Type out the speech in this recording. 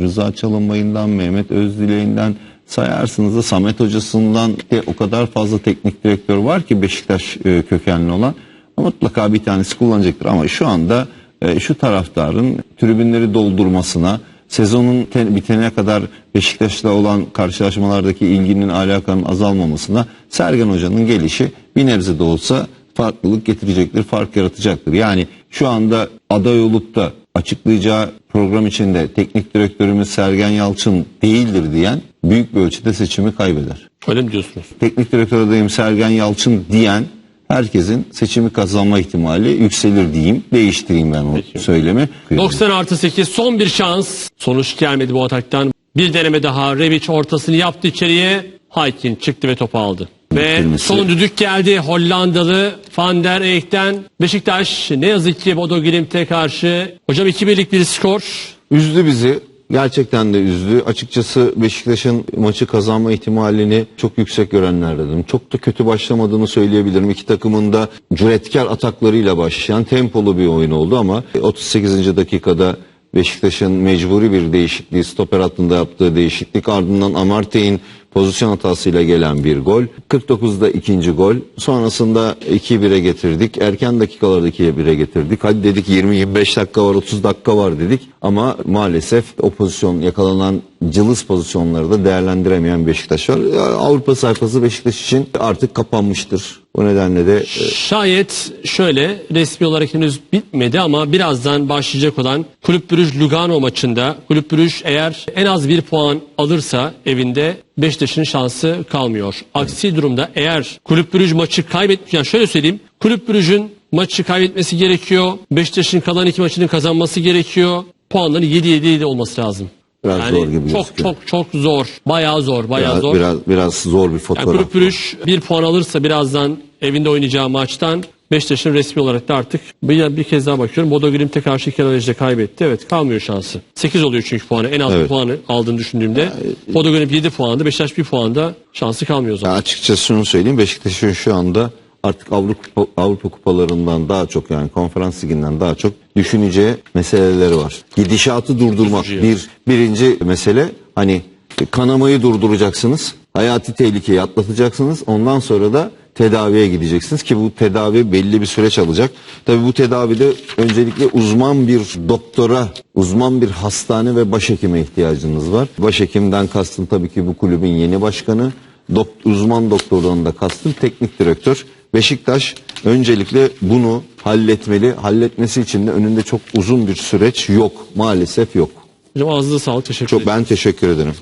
Rıza Çalınbay'ından, Mehmet Özdilek'inden sayarsınız da Samet Hocası'ndan de o kadar fazla teknik direktör var ki Beşiktaş e, kökenli olan. Mutlaka bir tanesi kullanacaktır ama şu anda e, şu taraftarın tribünleri doldurmasına, sezonun te- bitene kadar Beşiktaş'la olan karşılaşmalardaki ilginin alakanın azalmamasına Sergen Hoca'nın gelişi bir nebze de olsa farklılık getirecektir, fark yaratacaktır. Yani şu anda aday olup da açıklayacağı program içinde teknik direktörümüz Sergen Yalçın değildir diyen büyük bir ölçüde seçimi kaybeder. Öyle mi diyorsunuz? Teknik direktör adayım Sergen Yalçın diyen herkesin seçimi kazanma ihtimali yükselir diyeyim. Değiştireyim ben o söylemi. 90 artı 8 son bir şans. Sonuç gelmedi bu ataktan. Bir deneme daha. Rebic ortasını yaptı içeriye. Haykin çıktı ve topu aldı. Ve Bitirmesi- son düdük geldi Hollandalı Van der Eyck'ten. Beşiktaş ne yazık ki Bodo Glimt'e karşı. Hocam 2-1'lik bir skor. Üzdü bizi. Gerçekten de üzdü. Açıkçası Beşiktaş'ın maçı kazanma ihtimalini çok yüksek görenlerdenim. Çok da kötü başlamadığını söyleyebilirim. İki takımın da cüretkar ataklarıyla başlayan tempolu bir oyun oldu ama 38. dakikada Beşiktaş'ın mecburi bir değişikliği, stoper hattında yaptığı değişiklik ardından Amartey'in pozisyon hatasıyla gelen bir gol. 49'da ikinci gol. Sonrasında 2-1'e getirdik. Erken dakikalarda 2-1'e getirdik. Hadi dedik 20-25 dakika var, 30 dakika var dedik. Ama maalesef o pozisyon yakalanan cılız pozisyonları da değerlendiremeyen Beşiktaş var. Avrupa sayfası Beşiktaş için artık kapanmıştır. Bu nedenle de e, Şayet şöyle resmi olarak henüz bitmedi ama birazdan başlayacak olan Kulüp Brüj Lugano maçında Kulüp Brüj eğer en az bir puan alırsa evinde Beşiktaş'ın şansı kalmıyor. Aksi durumda eğer Kulüp Brüj maçı kaybetmiş yani şöyle söyleyeyim Kulüp Brüj'ün maçı kaybetmesi gerekiyor. Beşiktaş'ın kalan iki maçını kazanması gerekiyor. Puanları 7-7 olması lazım. Biraz yani zor gibi çok gözüküyor. çok çok zor. Bayağı zor, bayağı biraz, zor. biraz, biraz zor bir Yani fotoğraf. Kulüp Brüj bir puan alırsa birazdan evinde oynayacağı maçtan Beşiktaş'ın resmi olarak da artık bir, bir kez daha bakıyorum. Bodo Glimt'e karşı iki arayüzde kaybetti. Evet kalmıyor şansı. 8 oluyor çünkü puanı. En az Evet. puanı aldığını düşündüğümde. Bodo Glimt 7 puanda. Beşiktaş 1 puanda. Şansı kalmıyor. Ya açıkçası şunu söyleyeyim Beşiktaş'ın şu anda artık Avrupa, Avrupa kupalarından daha çok yani konferans liginden daha çok düşüneceği meseleleri var. Gidişatı durdurmak bir birinci mesele hani kanamayı durduracaksınız. Hayati tehlikeyi atlatacaksınız. Ondan sonra da tedaviye gideceksiniz ki bu tedavi belli bir süreç alacak. Tabii bu tedavide öncelikle uzman bir doktora, uzman bir hastane ve başhekime ihtiyacınız var. Başhekimden kastım tabii ki bu kulübün yeni başkanı. Dok- uzman doktordan da kastım teknik direktör. Beşiktaş öncelikle bunu halletmeli. Halletmesi için de önünde çok uzun bir süreç yok. Maalesef yok. Hocam ağzınıza sağlık. Teşekkür Çok ederim. ben teşekkür ederim.